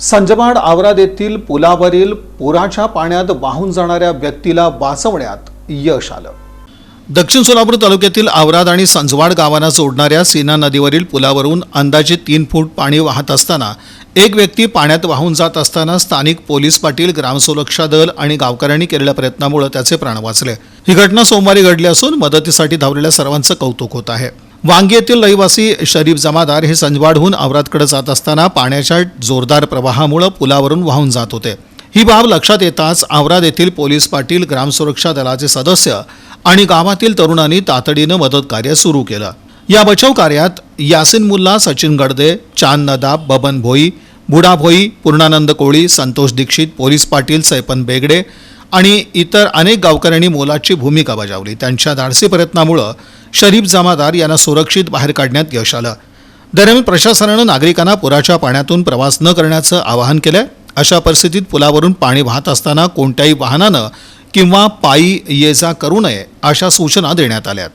संजमाड आवराद येथील पुलावरील पुराच्या पाण्यात वाहून जाणाऱ्या व्यक्तीला वाचवण्यात यश आलं. दक्षिण सोलापूर तालुक्यातील आवराद आणि संजवाड गावांना जोडणाऱ्या सीना नदीवरील पुलावरून अंदाजे तीन फूट पाणी वाहत असताना एक व्यक्ती पाण्यात वाहून जात असताना स्थानिक पोलीस पाटील ग्रामसुरक्षा दल आणि गावकऱ्यांनी केलेल्या प्रयत्नामुळे त्याचे प्राण वाचले. ही घटना सोमवारी घडली असून मदतीसाठी धावलेल्या सर्वांचं कौतुक होत आहे. वांगी येथील रहिवासी शरीफ जमादार हे संजवाडहून औरातकडे जात असताना पाण्याच्या जोरदार प्रवाहामुळे पुलावरून वाहून जात होते. ही बाब लक्षात येताच आवराद येथील पोलीस पाटील ग्रामसुरक्षा दलाचे सदस्य आणि गावातील तरुणांनी तातडीनं मदत कार्य सुरू केलं. या बचाव कार्यात यासिन मुल्ला सचिन गडदे चांद नदाब बबन भोई बुडा भोई पूर्णानंद कोळी संतोष दीक्षित पोलीस पाटील सैपन बेगडे आणि इतर अनेक गावकऱ्यांनी मोलाची भूमिका बजावली. त्यांच्या धाडसी प्रयत्नामुळं शरीफ जमादार यांना सुरक्षित बाहेर काढण्यात यश आलं. दरम्यान प्रशासनानं नागरिकांना पुराच्या पाण्यातून प्रवास न करण्याचं आवाहन केलं अशा परिस्थितीत पुलावरून पाणी वाहत असताना कोणत्याही वाहनानं किंवा पायी ये जा करू नये अशा सूचना देण्यात आल्यात.